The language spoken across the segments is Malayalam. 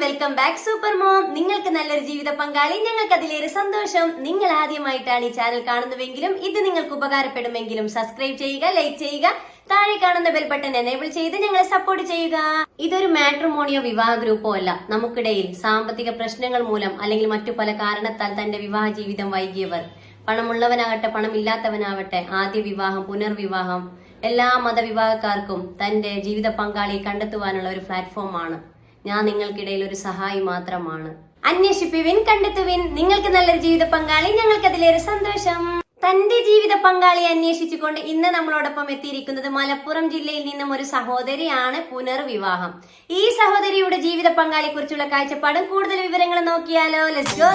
വെൽക്കം ബാക്ക് സൂപ്പർ മോം നിങ്ങൾക്ക് നല്ലൊരു ജീവിത പങ്കാളി ഞങ്ങൾക്ക് അതിലേറെ സന്തോഷം. നിങ്ങൾ ആദ്യമായിട്ടാണ് ഈ ചാനൽ കാണുന്നുവെങ്കിലും ഇത് നിങ്ങൾക്ക് ഉപകാരപ്പെടുമെങ്കിലും സബ്സ്ക്രൈബ് ചെയ്യുക ലൈക്ക് ചെയ്യുക താഴെ കാണുന്ന ബെൽ ബട്ടൺ എനേബിൾ ചെയ്ത് ഞങ്ങളെ സപ്പോർട്ട് ചെയ്യുക. ഇതൊരു മാട്രിമോണിയോ വിവാഹ ഗ്രൂപ്പോ അല്ല. നമുക്കിടയിൽ സാമ്പത്തിക പ്രശ്നങ്ങൾ മൂലം അല്ലെങ്കിൽ മറ്റു പല കാരണത്താൽ തന്റെ വിവാഹ ജീവിതം വൈകിയവർ. പണമുള്ളവനാകട്ടെ പണമില്ലാത്തവനാവട്ടെ ആദ്യ വിവാഹം പുനർവിവാഹം എല്ലാ മതവിഭാഗക്കാർക്കും തന്റെ ജീവിത പങ്കാളിയെ കണ്ടെത്തുവാനുള്ള ഒരു പ്ലാറ്റ്ഫോമാണ് ഞാൻ നിങ്ങൾക്കിടയിൽ ഒരു സഹായി മാത്രമാണ്. അന്വേഷിപ്പിവിൻ കണ്ടെത്തുവിൻ. നിങ്ങൾക്ക് നല്ലൊരു ജീവിത പങ്കാളി ഞങ്ങൾക്ക് അതിലേറെ സന്തോഷം. തന്റെ ജീവിത പങ്കാളിയെ അന്വേഷിച്ചുകൊണ്ട് ഇന്ന് നമ്മളോടൊപ്പം എത്തിയിരിക്കുന്നത് മലപ്പുറം ജില്ലയിൽ നിന്നും ഒരു സഹോദരിയാണ് പുനർവിവാഹം. ഈ സഹോദരിയുടെ ജീവിത പങ്കാളിയെ കുറിച്ചുള്ള കാഴ്ചപ്പാടും കൂടുതൽ വിവരങ്ങൾ നോക്കിയാലോ. ലെറ്റ്സ് ഗോ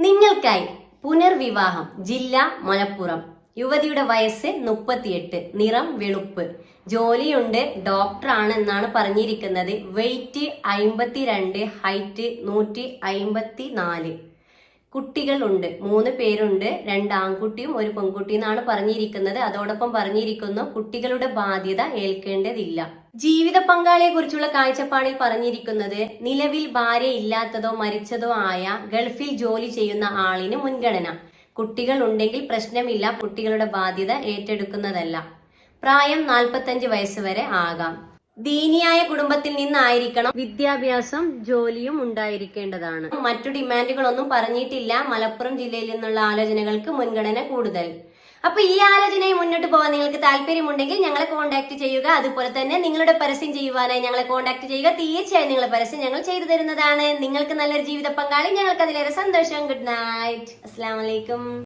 നിങ്ങൾക്കായി പുനർവിവാഹം ജില്ല മലപ്പുറം. യുവതിയുടെ വയസ്സ് മുപ്പത്തിയെട്ട്. നിറം വെളുപ്പ്. ജോലിയുണ്ട്. ഡോക്ടറാണ് എന്നാണ് പറഞ്ഞിരിക്കുന്നത്. വെയിറ്റ് അയിമ്പത്തിരണ്ട് ഹൈറ്റ് നൂറ്റി അയിമ്പത്തി നാല് കുട്ടികളുണ്ട്. മൂന്ന് പേരുണ്ട്. രണ്ട് ആൺകുട്ടിയും ഒരു പെൺകുട്ടിയും എന്നാണ് പറഞ്ഞിരിക്കുന്നത്. അതോടൊപ്പം പറഞ്ഞിരിക്കുന്നു കുട്ടികളുടെ ബാധ്യത ഏൽക്കേണ്ടതില്ല. ജീവിത പങ്കാളിയെ കുറിച്ചുള്ള കാഴ്ചപ്പാടിൽ പറഞ്ഞിരിക്കുന്നത് നിലവിൽ ഭാര്യ ഇല്ലാത്തതോ മരിച്ചതോ ആയ ഗൾഫിൽ ജോലി ചെയ്യുന്ന ആളിന് മുൻഗണന. കുട്ടികൾ ഉണ്ടെങ്കിൽ പ്രശ്നമില്ല കുട്ടികളുടെ ബാധ്യത ഏറ്റെടുക്കുന്നതല്ല. പ്രായം നാൽപ്പത്തഞ്ച് വയസ്സ് വരെ ആകാം. ദീനിയായ കുടുംബത്തിൽ നിന്നായിരിക്കണം വിദ്യാഭ്യാസം ജോലിയും ഉണ്ടായിരിക്കേണ്ടതാണ്. മറ്റു ഡിമാൻഡുകളൊന്നും പറഞ്ഞിട്ടില്ല. മലപ്പുറം ജില്ലയിൽ നിന്നുള്ള ആലോചനകൾക്ക് മുൻഗണന കൂടുതൽ. അപ്പൊ ഈ ആലോചനയെ മുന്നോട്ട് പോകാൻ നിങ്ങൾക്ക് താല്പര്യമുണ്ടെങ്കിൽ ഞങ്ങളെ കോൺടാക്ട് ചെയ്യുക. അതുപോലെ തന്നെ നിങ്ങളുടെ പരസ്യം ചെയ്യുവാനായി ഞങ്ങളെ കോൺടാക്ട് ചെയ്യുക. തീർച്ചയായും നിങ്ങളെ പരസ്യം ഞങ്ങൾ ചെയ്തു തരുന്നതാണ്. നിങ്ങൾക്ക് നല്ലൊരു ജീവിത പങ്കാളി. ഞങ്ങൾക്ക് അതിലേറെ സന്തോഷം. ഗുഡ് നൈറ്റ് അസ്സാം വലൈക്കും